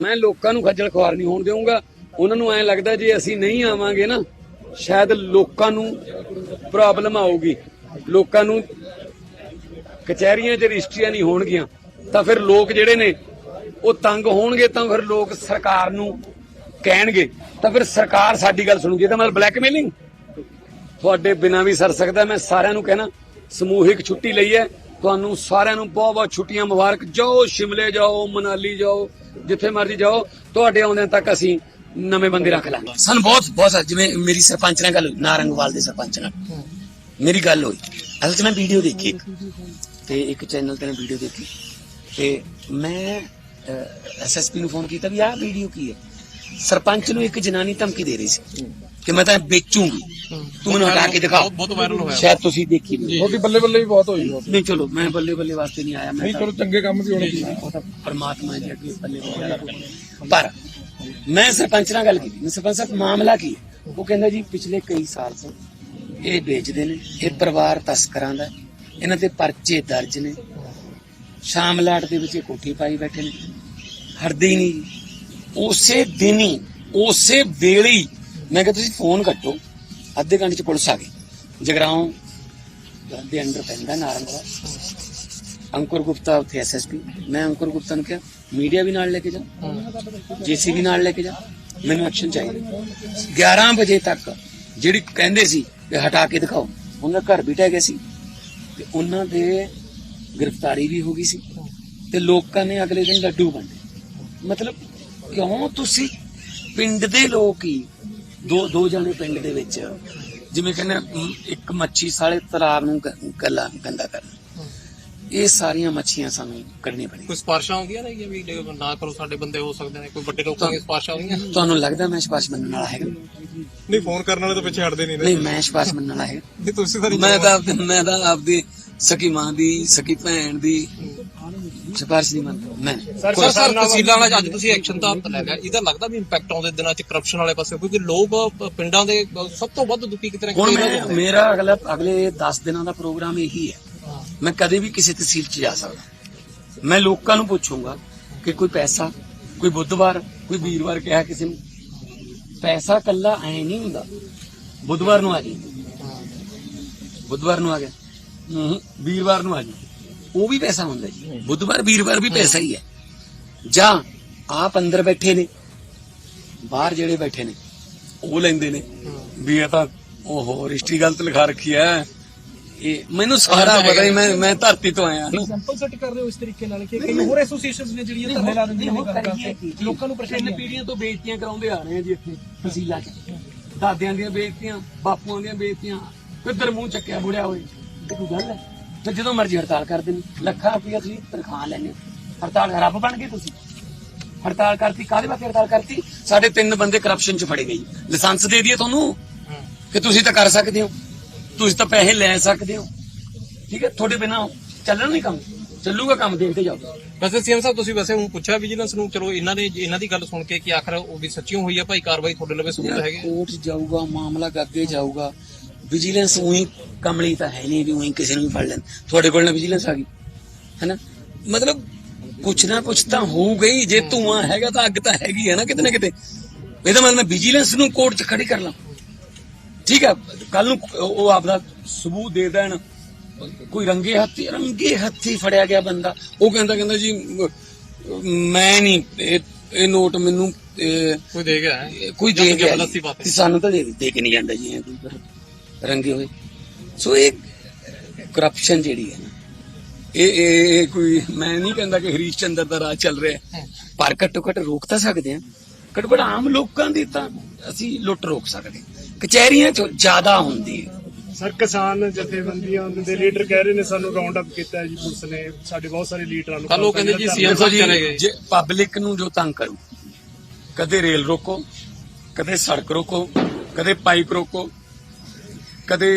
ਮੈਂ ਲੋਕਾਂ ਨੂੰ ਖੱਜਲ ਖੁਆਰ ਨਹੀਂ ਹੋਣ ਦੇਵਾਂਗਾ ਉਹਨਾਂ ਨੂੰ ਐਂ ਲੱਗਦਾ ਜੇ ਅਸੀਂ ਨਹੀਂ ਆਵਾਂਗੇ ਨਾ, ਸ਼ਾਇਦ ਲੋਕਾਂ ਨੂੰ ਪ੍ਰੋਬਲਮ ਆਊਗੀ। ਲੋਕਾਂ ਨੂੰ ਕਚਹਿਰੀਆਂ 'ਚ ਰਜਿਸਟਰੀਆਂ ਨਹੀਂ ਹੋਣਗੀਆਂ, ਤਾਂ ਫਿਰ ਲੋਕ ਜਿਹੜੇ ਨੇ, ਉਹ ਤੰਗ ਹੋਣਗੇ, ਤਾਂ ਫਿਰ ਲੋਕ ਸਰਕਾਰ ਨੂੰ ਕਹਿਣਗੇ। ਤਾਂ ਫਿਰ ਸਰਕਾਰ ਸਾਡੀ ਗੱਲ ਸੁਣੂਗੀ। ਇਹ ਤਾਂ ਮਤਲਬ ਬਲੈਕਮੇਲਿੰਗ ਤੁਹਾਡੇ ਬਿਨਾਂ ਵੀ ਸਰ ਸਕਦਾ, ਮੈਂ ਸਾਰਿਆਂ ਨੂੰ ਕਹਿਣਾ, ਸਮੂਹਿਕ ਛੁੱਟੀ ਲਈ ਹੈ। ਤੁਹਾਨੂੰ ਸਾਰਿਆਂ ਨੂੰ ਬਹੁਤ ਬਹੁਤ ਛੁੱਟੀਆਂ ਮੁਬਾਰਕ। ਜਾਓ, ਸ਼ਿਮਲੇ ਜਾਓ, ਮਨਾਲੀ ਜਾਓ ਜਿੱਥੇ ਮਰਜ਼ੀ ਜਾਓ ਤੁਹਾਡੇ ਆਉਂਦਿਆਂ ਤੱਕ ਅਸੀਂ ਨਵੇਂ ਬੰਦੇ ਰੱਖ ਲਾਂਗੇ। ਸਾਨੂੰ ਬਹੁਤ ਬਹੁਤ ਜਿਵੇਂ ਮੇਰੀ ਸਰਪੰਚ ਨਾਲ ਗੱਲ ਨਾਰੰਗਵਾਲ ਦੇ ਸਰਪੰਚ ਨਾਲ। ਮੇਰੀ ਗੱਲ ਹੋਈ। ਅਸਲ 'ਚ ਮੈਂ ਵੀਡੀਓ ਦੇਖੀ ਤੇ ਇੱਕ ਚੈਨਲ ਤੇ ਮੈਂ ਵੀਡੀਓ ਦੇਖੀ। ਤੇ ਮੈਂ ਐਸਐਸਪੀ ਨੂੰ ਫੋਨ ਕੀਤਾ ਵੀ ਆਹ ਵੀਡੀਓ ਕੀ ਹੈ? ਸਰਪੰਚ ਨੂੰ ਇੱਕ ਜਨਾਨੀ ਧਮਕੀ ਦੇ ਰਹੀ ਸੀ। ਕਿ ਮੈਂ ਤਾਂ ਵੇਚੂੰਗੀ। ਤੂੰ ਮੈਨੂੰ ਹਟਾ ਕੇ ਦਿਖਾ ਬਹੁਤ ਵਾਇਰਲ ਹੋਇਆ ਸ਼ਾਇਦ ਤੁਸੀਂ ਦੇਖੀ ਵੀ। ਤੁਹਾਡੀ ਬੱਲੇ ਬੱਲੇ ਵੀ ਬਹੁਤ ਹੋਈ ਬਹੁਤ। ਨਹੀਂ ਚਲੋ ਮੈਂ ਬੱਲੇ ਬੱਲੇ ਵਾਸਤੇ ਨਹੀਂ ਆਇਆ ਮੈਂ ਨਹੀਂ ਚਲੋ ਚੰਗੇ ਕੰਮ ਵੀ ਹੋਣੇ ਚਾਹੀਦੇ ਪਰਮਾਤਮਾ ਜੀ ਅੱਗੇ ਬੱਲੇ ਬੱਲੇ। ਪਰ ਮੈਂ ਸਰਪੰਚ ਨਾਲ ਗੱਲ ਕੀਤੀ ਮੈਂ ਸਰਪੰਚ ਸਾਹਿਬ ਮਾਮਲਾ ਕੀ ਹੈ ਉਹ ਕਹਿੰਦਾ ਜੀ ਪਿਛਲੇ ਕਈ ਸਾਲ ਤੋਂ ਇਹ ਵੇਚਦੇ ਨੇ ਇਹ ਪਰਿਵਾਰ ਤਸਕਰਾਂ ਦਾ। ਇਹਨਾਂ ਤੇ ਪਰਚੇ ਦਰਜ ਨੇ ਸ਼ਾਮਲਾਟ ਦੇ ਵਿੱਚ ਕੋਠੀ ਪਾਈ ਬੈਠੇ ਨੇ ਹਟਦੇ ਹੀ ਨਹੀਂ। ਉਸੇ ਦਿਨ ਹੀ ਉਸੇ ਵੇਲੇ ਮੈਂ ਕਿਹਾ ਤੁਸੀਂ ਫੋਨ ਕੱਟੋ ਅੱਧੇ ਘੰਟੇ ਚ ਪੁਲਿਸ ਆ ਗਈ। ਜਗਰਾਉਂ ਦੇ ਅੰਡਰ ਪੈਂਦਾ ਨਾਰੰਗਵਾ ਅੰਕੁਰ ਗੁਪਤਾ ਉੱਥੇ ਐਸਐਸਪੀ ਮੈਂ ਅੰਕੁਰ ਗੁਪਤਾ ਨੂੰ ਕਿਹਾ, ਮੀਡੀਆ ਵੀ ਨਾਲ ਲੈ ਕੇ ਜਾ। ਜੀਸੀਬੀ ਨਾਲ ਲੈ ਕੇ ਜਾ। ਮੈਨੂੰ ਐਕਸ਼ਨ ਚਾਹੀਦਾ। 11 ਵਜੇ ਤੱਕ ਜਿਹੜੀ ਕਹਿੰਦੇ ਸੀ ਕਿ ਹਟਾ ਕੇ ਦਿਖਾਓ, ਉਹਨਾਂ ਘਰ ਵੀ ਟਹਿ ਗਿਆ ਸੀ। ਤੇ ਉਹਨਾਂ ਦੇ ਗ੍ਰਿਫਤਾਰੀ ਵੀ ਹੋ ਗਈ ਸੀ। ਤੇ ਲੋਕਾਂ ਨੇ ਅਗਲੇ ਦਿਨ ਲੱਡੂ ਵੰਡੇ। ਮਤਲਬ ਕਿਉਂ ਤੁਸੀਂ ਪਿੰਡ ਦੇ ਲੋਕ ਹੀ ਦੋ ਦੋ ਜਣੇ ਪਿੰਡ ਦੇ ਵਿੱਚ ਜਿਵੇਂ ਕਹਿੰਦੇ ਇੱਕ ਮੱਛੀ ਸਾਲੇ ਤਲਾਬ ਨੂੰ ਗੱਲਾ ਗੰਦਾ ਕਰਨਾ ਇਹ ਸਾਰੀਆਂ ਮੱਛੀਆਂ ਸਾਨੂੰ ਕੱਢਣੀਆਂ ਪੈਣੀਆਂ। ਕੋਈ ਸਪਾਰਸ਼ਾਂ ਆਉਂਦੀਆਂ ਨੇ ਵੀ ਨਾ ਕਰੋ ਸਾਡੇ ਬੰਦੇ ਹੋ ਸਕਦੇ ਨੇ ਕੋਈ ਵੱਡੇ ਲੋਕਾਂ ਦੀਆਂ ਸਪਾਰਸ਼ਾਂ ਆਉਂਦੀਆਂ ਤੁਹਾਨੂੰ ਲੱਗਦਾ ਮੈਂ ਸਿਫਾਰਿਸ਼ ਮੰਨਣ ਵਾਲਾ ਹੈਗਾ? ਨਹੀਂ ਫੋਨ ਕਰਨ ਵਾਲੇ ਤਾਂ ਪਿੱਛੇ ਹਟਦੇ ਨਹੀਂ ਨਹੀਂ ਮੈਂ ਸਿਫਾਰਿਸ਼ ਮੰਨਣ ਵਾਲਾ ਹੈਗਾ। ਨਹੀਂ ਤੁਸੀਂ ਸਾਰੀ ਮੈਂ ਤਾਂ ਮੈਂ ਤਾਂ ਆਪਦੀ ਸਕੀ ਮਾਂ ਦੀ ਸਕੀ ਭੈਣ ਦੀ ਸਿਫਾਰਿਸ਼ ਨਹੀਂ ਮੰਨਦਾ ਮੈਂ। ਸਰ ਸਰ ਤਹਿਸੀਲਾਂ ਵਾਲਾ ਅੱਜ ਤੁਸੀਂ ਐਕਸ਼ਨ ਤਾਂ ਲੈ ਗਿਆ ਇਹਦਾ ਲੱਗਦਾ ਵੀ ਇੰਪੈਕਟ ਆਉਂਦੇ ਦਿਨਾਂ ਚ ਕਰਪਸ਼ਨ ਵਾਲੇ ਪਾਸੇ ਕਿਉਂਕਿ ਲੋਕ ਪਿੰਡਾਂ ਦੇ ਸਭ ਤੋਂ ਵੱਧ ਦੁਖੀ ਕਿਤੇ ਨਾ ਹੁਣ ਮੈਂ ਦੇ ਮੇਰਾ ਅਗਲਾ ਅਗਲੇ 10 ਦਿਨਾਂ ਦਾ ਪ੍ਰੋਗਰਾਮ ਇਹੀ ਹੈ। ਮੈਂ ਕਦੇ ਵੀ ਕਿਸੇ ਤਹਿਸੀਲ 'ਚ ਜਾ ਸਕਦਾ। ਮੈਂ ਲੋਕਾਂ ਨੂੰ ਪੁੱਛੂੰਗਾ ਕਿ ਕੋਈ ਪੈਸਾ ਕੋਈ ਬੁੱਧਵਾਰ ਕੋਈ ਵੀਰਵਾਰ ਕਿਹਾ ਕਿਸੇ ਨੂੰ ਪੈਸਾ ਕੱਲਾ ਐ ਨਹੀਂ ਹੁੰਦਾ। ਬੁੱਧਵਾਰ ਨੂੰ ਆ ਜੀ ਬੁੱਧਵਾਰ ਨੂੰ ਆ ਗਿਆ। ਹੂੰ ਵੀਰਵਾਰ ਨੂੰ ਆ ਜੀ ਉਹ ਵੀ ਪੈਸਾ ਹੁੰਦਾ ਜੀ। ਬੁੱਧਵਾਰ ਵੀਰਵਾਰ ਵੀ ਪੈਸਾ ਹੀ ਹੈ। ਜਾਂ ਆਪ ਅੰਦਰ ਬੈਠੇ ਨੇ ਬਾਹਰ ਜਿਹੜੇ ਬੈਠੇ ਨੇ ਉਹ ਲੈਂਦੇ ਨੇ। ਵੀ ਇਹ ਤਾਂ ਓਹੋ ਰਜਿਸਟਰੀ ਗਲਤ ਲਿਖਾ ਰੱਖੀ ਹੈ। ਇਹ ਮੈਨੂੰ ਸਾਰਾ ਪਤਾ ਹੀ ਮੈਂ ਮੈਂ ਧਰਤੀ ਤੋਂ ਆਇਆ ਨਾ ਸੈਂਪਲ ਸੈੱਟ ਕਰ ਰਹੇ ਹੋ ਇਸ ਤਰੀਕੇ ਨਾਲ ਕਿ ਕਈ ਹੋਰ ਐਸੋਸੀਏਸ਼ਨਸ ਨੇ ਜਿਹੜੀਆਂ ਧਰਨੇ ਲਾ ਦਿੰਦੀਆਂ ਨੇ ਗੱਲ ਕਰਕੇ ਲੋਕਾਂ ਨੂੰ ਪਰੇਸ਼ਾਨੀ ਪੀੜ੍ਹੀਆਂ ਤੋਂ ਬੇਇੱਜ਼ਤੀਆਂ ਕਰਾਉਂਦੇ ਆ ਰਹੇ ਆ ਜੀ ਇੱਥੇ ਤਹਿਸੀਲਾਂ 'ਚ। ਦਾਦਿਆਂ ਦੀਆਂ ਬੇਇੱਜ਼ਤੀਆਂ ਬਾਪੂਆਂ ਦੀਆਂ ਬੇਇੱਜ਼ਤੀਆਂ ਕਿੱਧਰ ਮੂੰਹ ਚੱਕਿਆ ਬੁੜਿਆ ਹੋਏ। ਇਹ ਕੋਈ ਗੱਲ ਹੈ? ਤੇ ਜਦੋਂ ਮਰਜ਼ੀ ਹੜਤਾਲ ਕਰਦੇ ਨੇ। ਲੱਖਾਂ ਰੁਪਈਆ ਤੁਸੀਂ ਤਨਖਾਹ ਹੋ। ਹੜਤਾਲ ਰੱਬ ਬਣ ਗਏ ਤੁਸੀਂ। ਹੜਤਾਲ ਕਰਤੀ ਕਾਹਦੇ ਵਾਸਤੇ ਹੜਤਾਲ ਕਰਤੀ? ਸਾਡੇ ਤਿੰਨ ਬੰਦੇ ਕਰਪਸ਼ਨ 'ਚ ਫੜੇ ਗਏ। ਲਾਇਸੈਂਸ ਦੇ ਦਈਏ ਤੁਹਾਨੂੰ ਕਿ ਤੁਸੀਂ ਤਾਂ ਕਰ ਸਕਦੇ ਹੋ। ਤੁਸੀਂ ਤਾਂ ਪੈਸੇ ਲੈ ਸਕਦੇ ਹੋ। ਠੀਕ ਹੈ ਤੁਹਾਡੇ ਬਿਨਾ ਚੱਲਣਾ ਨਹੀਂ ਕੰਮ। ਚੱਲੂਗਾ ਕੰਮ ਦੇਖਦੇ ਜਾਓ। ਵੈਸੇ ਸੀਐਮ ਸਾਹਿਬ ਤੁਸੀਂ ਵੈਸੇ ਹੁਣ ਪੁੱਛਿਆ ਵਿਜੀਲੈਂਸ ਨੂੰ ਚਲੋ ਇਹਨਾਂ ਨੇ ਇਹਨਾਂ ਦੀ ਗੱਲ ਸੁਣ ਕੇ ਕਿ ਆਖਰ ਉਹ ਵੀ ਸੱਚੀਓ ਹੋਈ ਆ ਭਾਈ ਕਾਰਵਾਈ ਤੁਹਾਡੇ ਲਵੇ ਸਬੂਤ ਹੈਗੇ ਕੋਰਟ ਜਾਊਗਾ ਮਾਮਲਾ ਅੱਗੇ ਜਾਊਗਾ ਵਿਜੀਲੈਂਸ ਉਹੀ ਕਮਲੀ ਤਾਂ ਹੈ ਨਹੀਂ ਵੀ ਉਹੀ ਕਿਸੇ ਨੂੰ ਫੜ ਲੈਣ। ਤੁਹਾਡੇ ਕੋਲ ਨਾ ਵਿਜੀਲੈਂਸ ਆ ਗਈ ਹੈਨਾ? ਮਤਲਬ ਕੁਛ ਨਾ ਕੁਛ ਤਾਂ ਹੋਊਗਾ ਹੀ ਜੇ ਧੂਆਂ ਹੈਗਾ ਤਾਂ ਅੱਗ ਤਾਂ ਹੈਗੀ ਹੈ ਨਾ ਕਿਤੇ ਨਾ ਕਿਤੇ। ਇਹਦਾ ਮਤਲਬ ਮੈਂ ਵਿਜੀਲੈਂਸ ਨੂੰ ਕੋਰਟ 'ਚ ਖੜੀ ਕਰ ਲਾਂ। ਠੀਕ ਹੈ ਕੱਲ ਨੂੰ ਉਹ ਆਪਦਾ ਸਬੂਤ ਦੇ ਦੇਣ। ਕੋਈ ਰੰਗੇ ਹੱਥੀ ਰੰਗੇ ਹੱਥੀ ਫੜਿਆ ਗਿਆ ਬੰਦਾ। ਉਹ ਕਹਿੰਦਾ ਕਹਿੰਦਾ ਜੀ ਮ- ਨਹੀਂ ਇਹ ਇਹ ਨੋਟ ਮੈਨੂੰ ਕੋਈ ਦੇ ਗਿਆ ਕੋਈ ਦੇ ਗਿਆ ਸਾਨੂੰ ਤਾਂ ਦੇ ਦੇ ਕੇ ਨਹੀਂ ਜਾਂਦਾ ਜੀ ਇਹ ਕੋਈ। ਪਰ ਰੰਗੇ ਹੋਏ ਸੋ ਇਹ ਕਰਪਸ਼ਨ ਜਿਹੜੀ ਹੈ ਇਹ ਇਹ ਕੋਈ ਮੈਂ ਨਹੀਂ ਕਹਿੰਦਾ ਕਿ ਹਰੀਸ਼ ਚੰਦਰ ਦਾ ਰਾਜ ਚੱਲ ਰਿਹਾ ਹੈ ਪਰ ਘੱਟੋ ਘੱਟ ਰੋਕ ਤਾਂ ਸਕਦੇ ਹਾਂ ਘੱਟੋ ਘੱਟ ਆਮ ਲੋਕਾਂ ਦੀ ਤਾਂ ਅਸੀਂ ਲੁੱਟ ਰੋਕ ਸਕਦੇ। ਕਚਹਿਰੀਆਂ 'ਚ ਜ਼ਿਆਦਾ ਹੁੰਦੀ ਹੈ ਸਰ ਕਿਸਾਨ ਜਥੇਬੰਦੀਆਂ ਦੇ ਲੀਡਰ ਕਹਿ ਰਹੇ ਨੇ ਸਾਨੂੰ ਰਾਉਂਡ ਅਪ ਕੀਤਾ ਹੈ ਜੀ ਪੁਲਿਸ ਨੇ ਸਾਡੇ ਬਹੁਤ ਸਾਰੇ ਲੀਡਰਾਂ ਨੂੰ ਉਹ ਕਹਿੰਦੇ ਜੀ ਦੇਖੋ ਜੀ ਚਲੇ ਗਏ। ਜੇ ਪਬਲਿਕ ਨੂੰ ਜੋ ਤੰਗ ਕਰੂ ਕਦੇ ਰੇਲ ਰੋਕੋ ਕਦੇ ਸੜਕ ਰੋਕੋ ਕਦੇ ਪਾਈਪ ਰੋਕੋ ਕਦੇ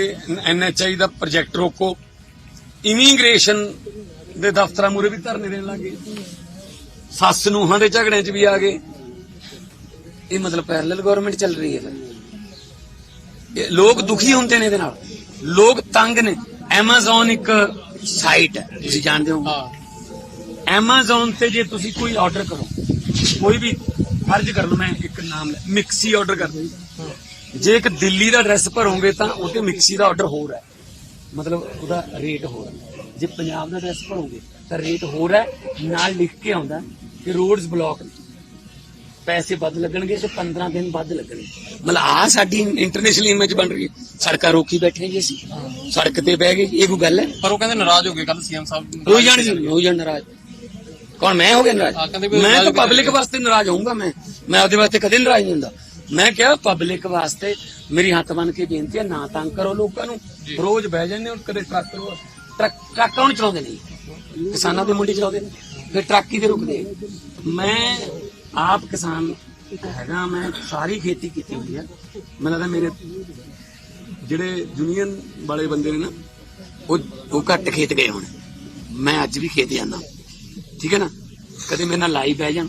ਐਨਐਚਆਈ ਦਾ ਪ੍ਰੋਜੈਕਟ ਰੋਕੋ ਇਮੀਗ੍ਰੇਸ਼ਨ ਦੇ ਦਫ਼ਤਰਾਂ ਮੂਰੇ ਵੀ ਧਰਨੇ ਦੇਣ ਲੱਗੇ ਸੱਸ ਨੂੰਹਾਂ ਦੇ ਝਗੜਿਆਂ 'ਚ ਵੀ ਆ ਗਏ। ਇਹ ਮਤਲਬ ਪੈਰਲਲ ਗਵਰਨਮੈਂਟ ਚੱਲ ਰਹੀ ਹੈ ਲੋਕ ਦੁਖੀ ਹੁੰਦੇ ਨੇ ਇਹਦੇ ਨਾਲ। ਲੋਕ ਤੰਗ ਨੇ। Amazon ਇੱਕ ਸਾਈਟ ਹੈ ਤੁਸੀਂ ਜਾਣਦੇ ਹੋ। Amazon ਤੇ ਜੇ ਤੁਸੀਂ ਕੋਈ ਆਰਡਰ ਕਰੋ ਕੋਈ ਵੀ ਫਰਜ਼ ਕਰ ਲਓ ਮੈਂ ਇੱਕ ਨਾਮ ਲੈ ਮਿਕਸੀ ਆਰਡਰ ਕਰ ਜੇ ਇੱਕ ਦਿੱਲੀ ਦਾ ਐਡਰੈਸ ਭਰੋਗੇ ਤਾਂ ਉਹਤੇ ਮਿਕਸੀ ਦਾ ਆਰਡਰ ਹੋਰ ਹੈ। ਮਤਲਬ ਉਹਦਾ ਰੇਟ ਹੋਰ ਹੈ। ਜੇ ਪੰਜਾਬ ਦਾ ਐਡਰੈਸ ਭਰੋਗੇ ਤਾਂ ਰੇਟ ਹੋਰ ਹੈ ਨਾਲ ਲਿਖ ਕੇ ਆਉਂਦਾ ਕਿ ਰੋਡਸ ਬਲੌਕ ਨੇ। ਪੈਸੇ ਵੱਧ ਲੱਗਣਗੇ ਤੇ 15 ਦਿਨ ਵੱਧ ਲੱਗਣਗੇ। ਮਤਲਬ ਆ ਸਾਡੀ ਇੰਟਰਨੈਸ਼ਨਲ ਇਮੇਜ ਬਣ ਰਹੀ ਹੈ। ਸੜਕਾਂ ਰੋਕੀ ਬੈਠੇ ਜੀ ਅਸੀਂ। ਸੜਕ ਤੇ ਬਹਿ ਗਏ ਇਹ ਕੋਈ ਗੱਲ ਹੈ? ਪਰ ਉਹ ਕਹਿੰਦੇ ਨਾਰਾਜ਼ ਹੋ ਗਏ ਕੱਲ ਸੀਐਮ ਸਾਹਿਬ ਹੋ ਜਾਣ ਜੀ ਹੋ ਜਾਣ ਨਾਰਾਜ਼। ਕੌਣ ਮੈਂ ਹੋ ਗਿਆ ਨਾਰਾਜ਼? ਮੈਂ ਤਾਂ। ਪਬਲਿਕ ਵਾਸਤੇ ਨਾਰਾਜ਼ ਹੋਊਂਗਾ ਮੈਂ। ਮੈਂ ਆਪਦੇ ਵਾਸਤੇ ਕਦੇ ਨਾਰਾਜ਼ ਨਹੀਂ ਹੁੰਦਾ। ਮੈਂ ਕਿਹਾ ਪਬਲਿਕ ਵਾਸਤੇ ਮੇਰੀ ਹੱਥ ਬਨ ਕੇ ਬੇਨਤੀ ਹੈ ਨਾ ਤੰਗ ਕਰੋ ਲੋਕਾਂ ਨੂੰ। ਰੋਜ਼ ਬਹਿ ਜਾਂਦੇ ਹੋ ਕਦੇ ਟਰੱਕ ਟਰੱਕ ਟਰੱਕ ਕੌਣ ਚਲਾਉਂਦੇ ਨਹੀਂ ਕਿਸਾਨਾਂ ਦੇ ਮੁੰਡੇ ਚਲਾਉਂਦੇ ਨੇ ਫਿਰ ਟਰੱਕ ਹੀ ਤੇ ਰੁਕਦੇ? ਮੈਂ ਆਪ ਕਿਸਾਨ ਹੈਗਾ ਮੈਂ ਸਾਰੀ ਖੇਤੀ ਕੀਤੀ ਹੋਈ ਹੈ। ਮੈਨੂੰ ਲੱਗਦਾ ਮੇਰੇ ਜਿਹੜੇ ਯੂਨੀਅਨ ਵਾਲੇ ਬੰਦੇ ਨੇ ਨਾ ਉਹ ਉਹ ਘੱਟ ਖੇਤ ਗਏ ਹੁਣ। ਮੈਂ ਅੱਜ ਵੀ ਖੇਤ ਜਾਂਦਾ। ਠੀਕ ਹੈ ਨਾ? ਕਦੇ ਮੇਰੇ ਨਾਲ ਲਾਈ ਬਹਿ ਜਾਣ।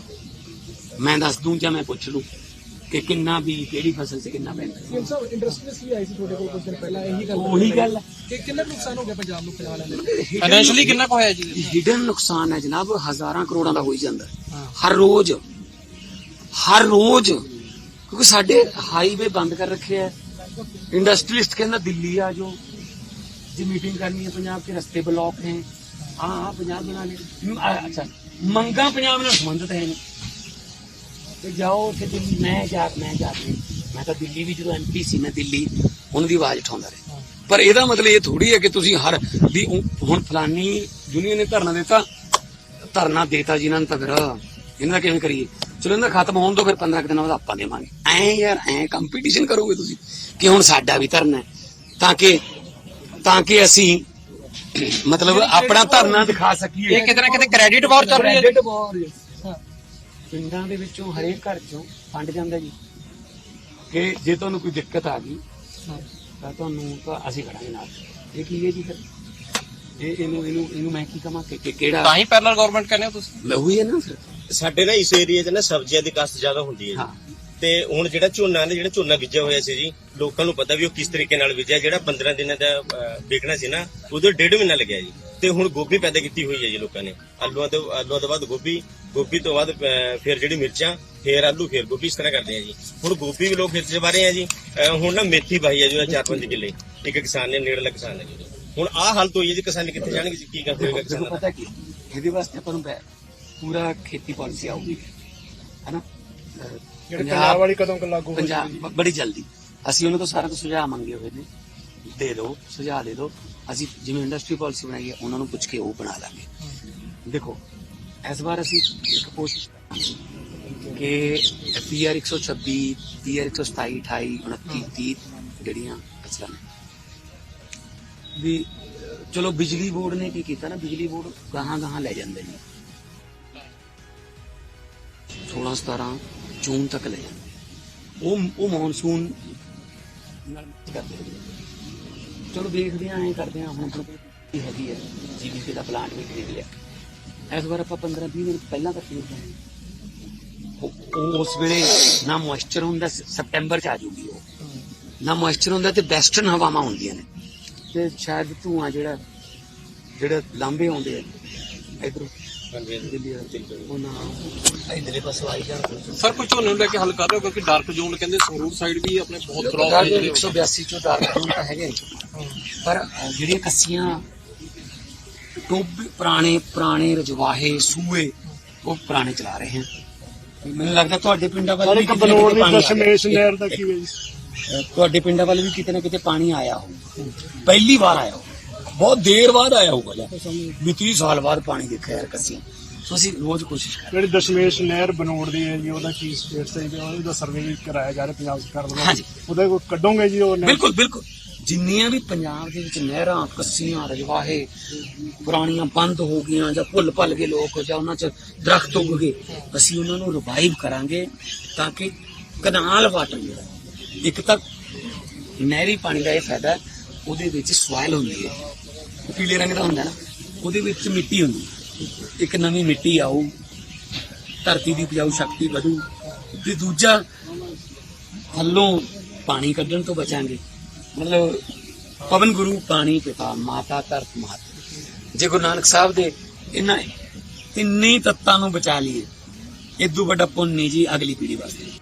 ਮੈਂ ਦੱਸ ਦੂੰ ਜਾਂ ਮੈਂ ਪੁੱਛ ਲੂੰ। ਕਿ ਕਿੰਨਾ ਵੀ ਕਿਹੜੀ ਫਸਲ 'ਚ ਕਿੰਨਾ ਪੈਂਦਾ। ਸਾਹਿਬ ਇੰਡਸਟਰੀਸ ਵੀ ਆਈ ਸੀ ਤੁਹਾਡੇ ਕੋਲ ਕੁਝ ਦਿਨ ਪਹਿਲਾਂ? ਇਹੀ ਗੱਲ ਉਹੀ ਗੱਲ ਹੈ। ਕਿ ਕਿੰਨਾ ਕੁ ਨੁਕਸਾਨ ਹੋ ਗਿਆ ਪੰਜਾਬ ਨੂੰ ਫਿਲਹਾਲ ਇਹਦੇ? ਫਾਈਨੈਂਸ਼ਲੀ ਕਿੰਨਾ ਕੁ ਹੋਇਆ ਜੀ? ਹਿਡਨ ਨੁਕਸਾਨ ਹੈ ਜਨਾਬ ਹਜ਼ਾਰਾਂ ਕਰੋੜਾਂ ਦਾ ਹੋਈ ਜਾਂਦਾ। ਹੈ। ਹਰ ਰੋਜ਼ ਹਰ ਰੋਜ਼ ਕਿਉਂਕਿ ਸਾਡੇ ਹਾਈਵੇ ਬੰਦ ਕਰ ਰੱਖੇ ਆ। ਇੰਡਸਟਰੀਸਟ ਕਹਿੰਦਾ ਦਿੱਲੀ ਆ ਜਾਓ। ਜੀ ਮੀਟਿੰਗ ਕਰਨੀ ਹੈ ਪੰਜਾਬ ਕੇ ਰਸਤੇ ਬਲੌਕ ਹੈ ਹਾਂ ਹਾਂ ਪੰਜਾਬ ਬਣਾਣੇ ਅੱਛਾ ਮੰਗਾ ਪੰਜਾਬ ਨਾਲ ਸੰਬੰਧਿਤ ਹੈ ਨਹੀਂ। ਤੇ ਜਾਓ ਉੱਥੇ ਦਿੱਲੀ ਮੈਂ ਜਾ ਮੈਂ ਜਾ ਕੇ ਮੈਂ ਤਾਂ ਦਿੱਲੀ ਵੀ ਜਦੋਂ ਐਮਪੀ ਸੀ ਮੈਂ ਦਿੱਲੀ ਉਹਨਾਂ ਦੀ ਆਵਾਜ਼ ਉਠਾਉਂਦਾ ਰਿਹਾ। ਪਰ ਇਹਦਾ ਮਤਲਬ ਇਹ ਥੋੜੀ ਹੈ ਕਿ ਤੁਸੀਂ ਹਰ ਵੀ ਹੁਣ ਫਲਾਨੀ ਯੂਨੀਅਨ ਨੇ ਧਰਨਾ ਦਿੱਤਾ ਧਰਨਾ ਦੇਤਾ ਜੀ ਇਹਨਾਂ ਨੂੰ ਤਾਂ ਫਿਰ ਇਹਨਾਂ ਦਾ ਕਿਵੇਂ ਕਰੀਏ? ਚਲੋ ਇਹਨਾਂ ਦਾ ਖਤਮ ਹੋਣ ਤੋਂ ਫਿਰ 15 ਕੁ ਦਿਨਾਂ ਬਾਅਦ ਆਪਾਂ ਦੇਵਾਂਗੇ। ਐ ਯਾਰ ਐ ਕੰਪੀਟੀਸ਼ਨ ਕਰੋਗੇ ਤੁਸੀਂ ਕਿ ਹੁਣ ਸਾਡਾ ਵੀ ਧਰਨਾ ਹੈ। ਤਾਂ ਕਿ ਤਾਂ ਕਿ ਅਸੀਂ ਮਤਲਬ ਆਪਣਾ ਧਰਨਾ ਦਿਖਾ ਸਕੀਏ। ਇਹ ਕਿਤੇ ਨਾ ਕਿਤੇ ਕ੍ਰੈਡਿਟ ਵਾਰ ਚੱਲ ਰਹੀ ਹੈ. ਪਿੰਡਾਂ ਦੇ ਵਿੱਚੋਂ ਹਰੇਕ ਘਰ ਚੋਂ ਫੰਡ ਜਾਂਦਾ ਜੀ। ਕਿ ਜੇ ਤੁਹਾਨੂੰ ਕੋਈ ਦਿੱਕਤ ਆ ਗਈ ਤਾਂ ਤੁਹਾਨੂੰ ਤਾਂ ਅਸੀਂ ਖੜਾਂਗੇ ਨਾਲ। ਇਹ ਕੀ ਹੈ ਜੀ ਫਿਰ? ਇਹ ਇਹਨੂੰ ਇਹਨੂੰ ਇਹਨੂੰ ਮੈਂ ਕੀ ਕਹਾਂ ਕਿ ਕਿ ਕਿਹੜਾ ਤਾਂ ਹੀ ਪੈਰਲਲ ਗਵਰਨਮੈਂਟ ਕਹਿੰਦੇ ਹੋ ਤੁਸੀਂ। ਲਹੂ ਹੀ ਹੈ ਨਾ ਫਿਰ। ਸਾਡੇ ਨਾ ਇਸ ਏਰੀਆ 'ਚ ਨਾ ਸਬਜ਼ੀਆਂ ਦੀ ਕਾਸ਼ਤ ਜ਼ਿਆਦਾ ਹੁੰਦੀ ਹੈ ਹਾਂ। ਜੀ ਤੇ ਹੁਣ ਜਿਹੜਾ ਝੋਨਾ ਨੇ ਜਿਹੜਾ ਝੋਨਾ ਬੀਜਿਆ ਹੋਇਆ ਸੀ ਜੀ ਲੋਕਾਂ ਨੂੰ ਪਤਾ ਵੀ ਉਹ ਕਿਸ ਤਰੀਕੇ ਨਾਲ ਬੀਜਿਆ ਜਿਹੜਾ 15 ਦਿਨਾਂ ਦਾ ਅਹ, ਵੇਚਣਾ ਸੀ ਨਾ ਉਹਦੇ ਡੇਢ ਮਹੀਨਾ ਲੱਗਿਆ ਜੀ। ਤੇ ਹੁਣ ਗੋਭੀ ਪੈਦਾ ਕੀਤੀ ਹੋਈ ਹੈ ਜੀ ਲੋਕਾਂ ਨੇ। ਆਲੂਆਂ ਤੋਂ ਆਲੂਆਂ ਤੋਂ ਬਾਅਦ ਗੋਭੀ ਗੋਭੀ ਤੋਂ ਬਾਅਦ ਅਹ, ਫਿਰ ਜਿਹੜੀ ਮਿਰਚਾਂ ਫਿਰ ਆਲੂ ਫਿਰ ਗੋਭੀ ਇਸ ਤਰ੍ਹਾਂ ਕਰਦੇ ਆ ਜੀ। ਹੁਣ ਗੋਭੀ ਵੀ ਲੋਕ ਖੇਤ 'ਚ ਬਾਰੇ ਆ ਜੀ। ਅਹ, ਹੁਣ ਨਾ ਮੇਥੀ ਪਾਈ ਹੈ ਜੋ 4-5 ਕਿੱਲੇ। ਇੱਕ ਕਿਸਾਨ ਨੇ ਨੇੜਲਾ ਕਿਸਾਨ ਹੈ ਜੀ। ਹੁਣ ਆਹ ਹਾਲਤ ਹੋਈ ਹੈ ਜੀ ਕਿਸਾਨ ਕਿੱਥੇ ਜਾਣਗੇ ਜੀ ਕੀ ਕਰ ਹੋਏਗਾ ਦੇਖੋ ਕਿਸਾਨਾਂ ਦਾ? ਪਤਾ ਕੀ ਇਹਦੇ ਵਾਸਤੇ ਆਪਾਂ ਨੂੰ ਪੈ- ਪੂਰਾ ਖੇਤੀ ਪਾਲਿਸੀ ਆਊਗੀ। ਹੈਨਾ? ਅਹ, ਜਿਹੜੇ ਪੰਜਾਬ ਵਾਲੀ ਕਦੋਂ ਕੁ ਲਾਗੂ ਹੋ ਪੰਜਾਬ ਬ- ਬੜੀ ਜਲਦੀ। ਅਸੀਂ ਉਹਨਾਂ ਤੋਂ ਸਾਰਾ ਕੁਝ ਸੁਝਾਅ ਮੰਗੇ ਹੋਏ ਨੇ। ਦੇ ਦਿਓ ਸੁਝਾਅ ਦੇ ਦਿਓ। ਅਸੀਂ ਜਿਵੇਂ ਇੰਡਸਟਰੀ ਪਾਲਿਸੀ ਬਣਾਈ ਹੈ ਉਹਨਾਂ ਨੂੰ ਪੁੱਛ ਕੇ ਉਹ ਬਣਾ ਲਾਂਗੇ। ਦੇਖੋ ਇਸ ਵਾਰ ਅਸੀਂ ਇੱਕ ਕੋਸ਼ਿਸ਼ ਕਿ ਪੀਆਰ 126 ਪੀਆਰ 127 28 29 30 ਜਿਹੜੀਆਂ ਫਸਲਾਂ ਨੇ। ਵੀ ਚਲੋ ਬਿਜਲੀ ਬੋਰਡ ਨੇ ਕੀ ਕੀਤਾ ਨਾ ਬਿਜਲੀ ਬੋਰਡ ਗਾਹਾਂ ਗਾਹਾਂ ਲੈ ਜਾਂਦੇ ਨੇ। 16 17 ਜੂਨ ਤੱਕ ਲੈ ਜਾਂਦੇ ਉਹ ਉਹ ਮੌਨਸੂਨ ਨਾਲ ਕਰਦੇ ਨੇ। ਚਲੋ ਦੇਖਦੇ ਆਂ ਐਂ ਕਰਦੇ ਆਂ ਹੁਣ ਆਪਣਾ ਕੀ ਹੈਗੀ ਹੈ ਜੀਬੀਪੀ ਦਾ ਪਲਾਂਟ ਵੀ ਖਰੀਦ ਲਿਆ। ਇਸ ਵਾਰ ਆਪਾਂ 15 20 ਦਿਨ ਪਹਿਲਾਂ ਤੱਕ ਖਰੀਦ ਉਹ ਉਸ ਵੇਲੇ ਨਾ ਮੋਇਸਚਰ ਹੁੰਦਾ, ਸ- ਸਪਟੈਂਬਰ ਚ ਆ ਜੂਗੀ ਉਹ। ਨਾ ਮੋਇਸਚਰ ਹੁੰਦਾ ਤੇ ਵੈਸਟਰਨ ਹਵਾਵਾਂ ਹੁੰਦੀਆਂ ਨੇ। ਤੇ ਸ਼ਾਇਦ ਧੂਆਂ ਜਿਹੜਾ ਜਿਹੜਾ ਲਾਂਬੇ ਆਉਂਦੇ ਆ। ਇਧਰੋਂ ਇਧਰੇ ਪਾਸੋਂ ਆਈ ਜਾਂਦੇ ਸਰ ਕੁਝ ਝੋਨੇ ਨੂੰ ਲੈ ਕੇ ਹੱਲ ਕਰ ਰਹੇ ਹੋ ਕਿਉਂਕਿ ਡਾਰਕ ਜ਼ੋਨ ਕਹਿੰਦੇ ਸੰਗਰੂਰ ਸਾਈਡ ਵੀ ਆਪਣੇ ਬਹੁਤ ਖਰਾਬ ਜ਼ੋਨ 182 ਚੋਂ ਡਾਰਕ ਜ਼ੋਨ ਤਾਂ ਹੈਗੇ। ਪਰ ਜਿਹੜੀਆਂ ਕੱਸੀਆਂ ਟੋਬੇ ਪੁਰਾਣੇ ਪੁਰਾਣੇ ਰਜਵਾਹੇ ਸੂਏ ਉਹ ਪੁਰਾਣੇ ਚਲਾ ਰਹੇ ਹਨ ਮੈਨੂੰ ਲੱਗਦਾ ਤੁਹਾਡੇ ਪਿੰਡਾਂ ਵੱਲ ਵੀ ਇੱਕ ਕਿਤੇ ਨਾ ਬਨੋੜ ਕਿਤੇ ਦੀ ਪਾਣੀ ਆ ਦਸ਼ਮੇਸ਼। ਨਹਿਰ ਦਾ ਕੀ ਹੈ ਜੀ ਤੁਹਾਡੇ ਪਿੰਡਾਂ ਵੱਲ ਵੀ ਕਿਤੇ ਨਾ ਕਿਤੇ ਪਾਣੀ ਆਇਆ ਹੋਊ ਪਹਿਲੀ ਵਾਰ ਆਇਆ ਹੋਊ ਬਹੁਤ ਦੇਰ ਬਾਅਦ ਆਇਆ ਹੋਊਗਾ ਜਾਂ ਵੀ 30 ਸਾਲ ਬਾਅਦ ਪਾਣੀ ਦੇਖਿਆ ਯਾਰ ਕੱਸੀਆਂ। ਸੋ ਅਸੀਂ ਰੋਜ਼ ਕੋਸ਼ਿਸ਼ ਕਰ ਜਿਹੜੀ ਦਸ਼ਮੇਸ਼ ਨਹਿਰ ਬਨੋੜ ਦੀ ਹੈ ਜੀ ਉਹਦਾ ਕੀ ਸਟੇਟਸ ਹੈ ਜੀ? ਉਹਦਾ ਸਰਵੇ ਵੀ ਕਰਾਇਆ ਜਾ ਰਿਹਾ ਪੰਜਾਬ ਸਰਕਾਰ ਵੱਲੋਂ। ਹਾਂਜੀ। ਉਹਦਾ ਕੋਈ ਕੱਢੋਗੇ ਜੀ ਉਹ ਨਹਿਰ? ਬਿਲਕੁਲ ਬਿਲਕੁਲ। ਜਿੰਨੀਆਂ ਵੀ ਪੰਜਾਬ ਦੇ ਵਿੱਚ ਨਹਿਰਾਂ ਕੱਸੀਆਂ ਰਜਵਾਹੇ ਪੁਰਾਣੀਆਂ ਬੰਦ ਹੋ ਗਈਆਂ ਜਾਂ ਭੁੱਲ ਭੱਲ ਗਏ ਲੋਕ ਜਾਂ ਉਹਨਾਂ 'ਚ ਦਰਖਤ ਉੱਗ ਗਏ ਅਸੀਂ ਉਹਨਾਂ ਨੂੰ ਰਿਵਾਈਵ ਕਰਾਂਗੇ ਤਾਂ ਕਿ ਕਨਾਲ ਵਾਟਰ ਜਿਹੜਾ ਇੱਕ ਤਾਂ ਨਹਿਰੀ ਪਾਣੀ ਦਾ ਇਹ ਫਾਇਦਾ ਉਹਦੇ ਵਿੱਚ ਸੋਇਲ ਹੁੰਦੀ ਹੈ। ਪੀਲੇ ਰੰਗ ਦਾ ਹੁੰਦਾ ਨਾ, ਉਹਦੇ ਵਿੱਚ ਮਿੱਟੀ ਹੁੰਦੀ। ਇੱਕ ਨਵੀਂ ਮਿੱਟੀ ਆਊ, ਧਰਤੀ ਦੀ ਉਪਜਾਊ ਸ਼ਕਤੀ ਵਧੂ, ਤੇ ਦੂਜਾ ਥੱਲੋਂ ਪਾਣੀ ਕੱਢਣ ਤੋਂ ਬਚਾਂਗੇ। ਮਤਲਬ ਪਵਨ ਗੁਰੂ, ਪਾਣੀ, ਪਿਤਾ, ਮਾਤਾ, ਧਰਤ ਮਾਤ ਜੇ ਗੁਰੂ ਨਾਨਕ ਸਾਹਿਬ ਦੇ ਇਹਨਾਂ ਤਿੰਨੇ ਤੱਤਾਂ ਨੂੰ ਬਚਾ ਲਈਏ ਇਦੋਂ ਵੱਡਾ ਪੁੰਨ ਨਹੀਂ ਜੀ ਅਗਲੀ ਪੀੜ੍ਹੀ ਵਾਸਤੇ।